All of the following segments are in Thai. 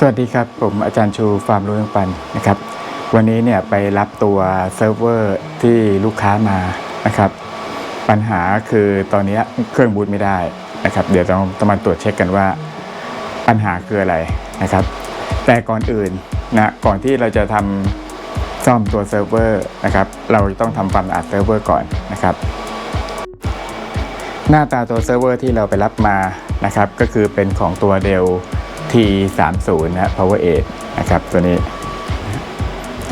สวัสดีครับ ผมอาจารย์ชูฟาร์มรู้ยังปันนะครับ วันนี้เนี่ยไปรับตัวเซิร์ฟเวอร์ที่ลูกค้ามานะครับ ปัญหาคือตอนนี้เครื่องบูตไม่ได้นะครับ เดี๋ยวต้องต้องมาตรวจเช็คกันว่าปัญหาคืออะไรนะครับ แต่ก่อนอื่นนะก่อนที่เราจะทำซ่อมตัวเซิร์ฟเวอร์นะครับ เราต้องทำความสะอาดเซิร์ฟเวอร์ก่อนนะครับ หน้าตาตัวเซิร์ฟเวอร์ที่เราไปรับมานะครับ ก็คือเป็นของตัว Dell T30 นะฮะ Power 8นะครับตัวนี้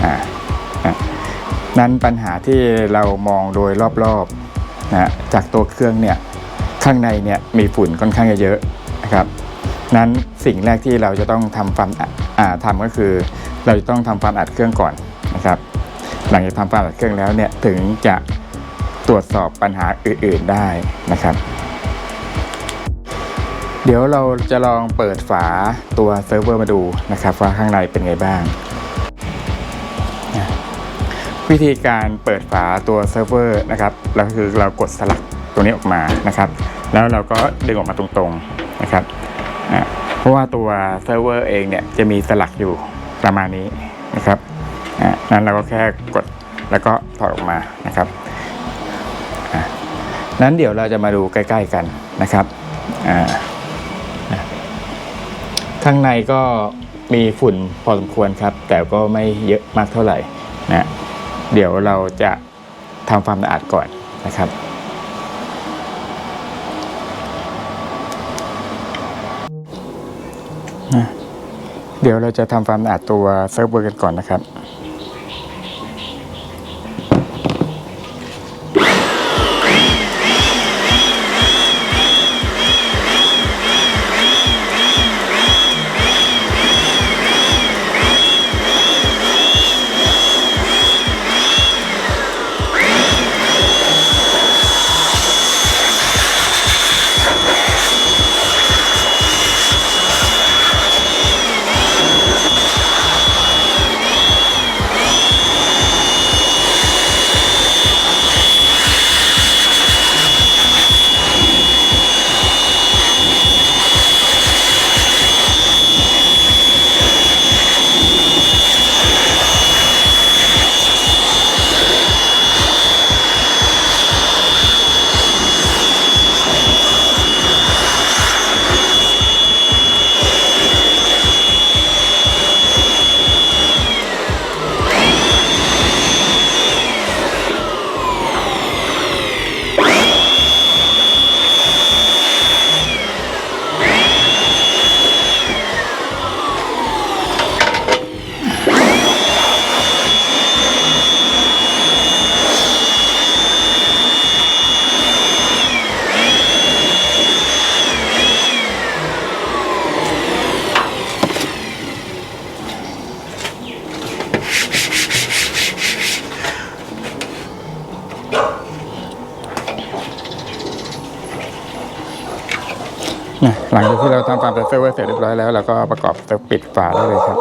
อ่านั้นปัญหาที่เรามองโดยรอบๆนะฮะจากตัวเครื่องเนี่ยข้างในเนี่ยมีฝุ่นค่อนข้างจะเยอะนะครับนั้นสิ่งแรกที่เราจะต้องทำความอ่าทำก็คือ เราจะต้องทำความอัดเครื่องก่อนนะครับ หลังจากทำความอัดเครื่องแล้วเนี่ยถึงจะตรวจสอบปัญหาอื่น ๆได้นะครับ เดี๋ยวเราจะลองเปิดฝาตัวเซิร์ฟเวอร์มาดูนะครับว่าข้างในเป็นไงบ้าง วิธีการเปิดฝาตัวเซิร์ฟเวอร์นะครับเราคือเรากดสลักตัวนี้ออกมานะครับ แล้วเราก็ดึงออกมาตรงๆนะครับเพราะว่าตัวเซิร์ฟเวอร์เองเนี่ยจะมีสลักอยู่ประมาณนี้นะครับอะนั้นเราก็แค่กดแล้วก็ถอดออกมานะครับนั้นเดี๋ยวเราจะมาดูใกล้ ๆกันนะครับอ่า ข้างในก็มีฝุ่นพอสมควรครับ แต่ก็ไม่เยอะมากเท่าไหร่นะเดี๋ยวเราจะทำความสะอาดก่อนนะครับเดี๋ยวเราจะทำความสะอาดตัวเซิร์ฟเวอร์กันก่อนนะครับ หลังจากที่เราทำฟาร์มเซอร์เสร็จเรียบร้อยแล้วเราก็ประกอบเซปิดฝาได้เลยครับ